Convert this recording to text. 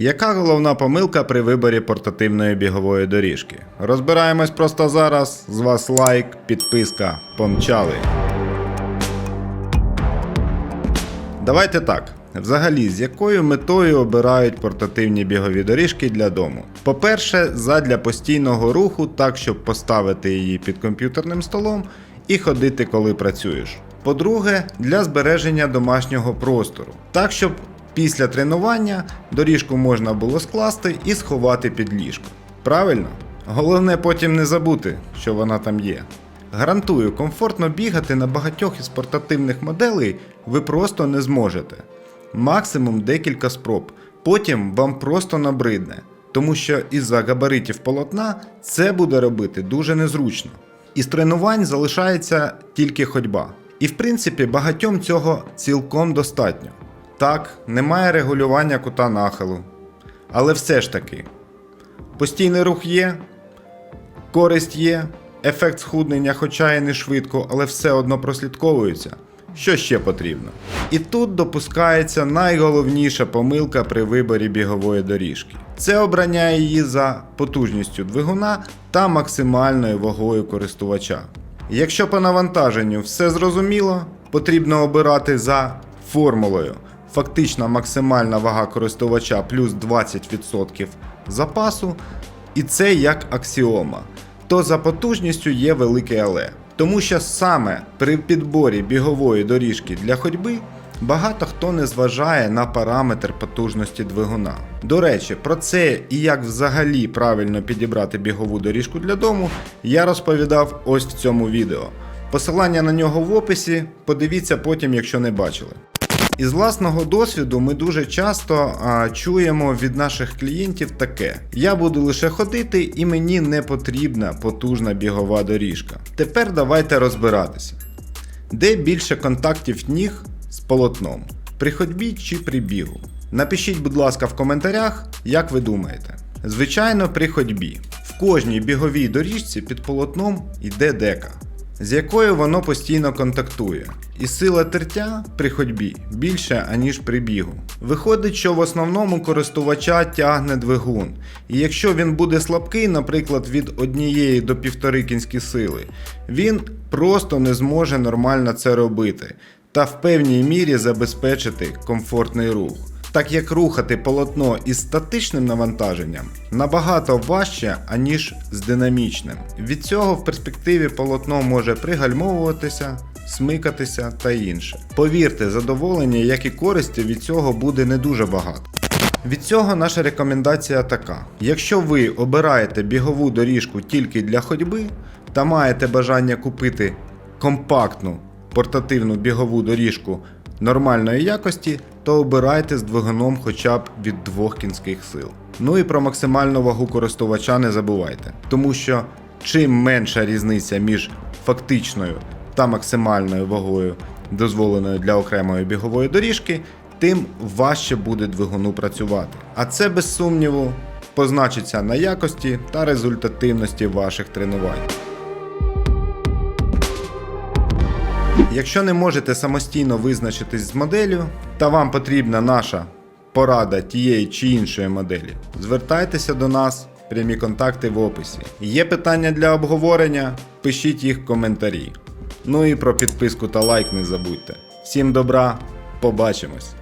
Яка головна помилка при виборі портативної бігової доріжки? Розбираємось просто зараз. З вас лайк, підписка, помчали. Давайте так. Взагалі, з якою метою обирають портативні бігові доріжки для дому? По-перше, задля постійного руху, так щоб поставити її під комп'ютерним столом і ходити, коли працюєш. По-друге, для збереження домашнього простору, так щоб після тренування доріжку можна було скласти і сховати під ліжко. Правильно? Головне потім не забути, що вона там є. Гарантую, комфортно бігати на багатьох із портативних моделей ви просто не зможете. Максимум декілька спроб. Потім вам просто набридне, тому що із-за габаритів полотна це буде робити дуже незручно. Із тренувань залишається тільки ходьба. І в принципі багатьом цього цілком достатньо. Так, немає регулювання кута нахилу. Але все ж таки, постійний рух є, Користь є, ефект схуднення, хоча і не швидко, але все одно прослідковується. Що ще потрібно? І тут допускається найголовніша помилка при виборі бігової доріжки. Це обрання її за потужністю двигуна та максимальною вагою користувача. Якщо по навантаженню все зрозуміло, потрібно обирати за формулою. Фактична максимальна вага користувача плюс 20% запасу, і це як аксіома. То за потужністю є велике але. Тому що саме при підборі бігової доріжки для ходьби багато хто не зважає на параметр потужності двигуна. До речі, про це і як взагалі правильно підібрати бігову доріжку для дому я розповідав ось в цьому відео. Посилання на нього в описі, подивіться потім, якщо не бачили. Із власного досвіду ми дуже часто а, чуємо від наших клієнтів таке: я буду лише ходити і мені не потрібна потужна бігова доріжка. Тепер давайте розбиратися. Де більше контактів ніг з полотном? При ходьбі чи при бігу? Напишіть, будь ласка, в коментарях, як ви думаєте. Звичайно, при ходьбі. В кожній біговій доріжці під полотном йде дека з якою воно постійно контактує. І сила тертя при ходьбі більше, аніж при бігу. Виходить, що в основному користувача тягне двигун. І якщо він буде слабкий, наприклад, від однієї до півтори кінські сили, він просто не зможе нормально це робити та в певній мірі забезпечити комфортний рух так як рухати полотно із статичним навантаженням набагато важче, аніж з динамічним. Від цього в перспективі полотно може пригальмовуватися, смикатися та інше. Повірте, задоволення, як і користі від цього буде не дуже багато. Від цього наша рекомендація така: якщо ви обираєте бігову доріжку тільки для ходьби та маєте бажання купити компактну портативну бігову доріжку нормальної якості, то обирайте з двигуном хоча б від двох кінських сил. Ну і про максимальну вагу користувача не забувайте, тому що чим менша різниця між фактичною та максимальною вагою, дозволеною для окремої бігової доріжки, тим важче буде двигуну працювати. А це без сумніву позначиться на якості та результативності ваших тренувань. Якщо не можете самостійно визначитись з моделлю, та вам потрібна наша порада тієї чи іншої моделі, звертайтеся до нас, прямі контакти в описі. Є питання для обговорення, пишіть їх в коментарі. Ну і про підписку та лайк не забудьте. Всім добра, побачимось!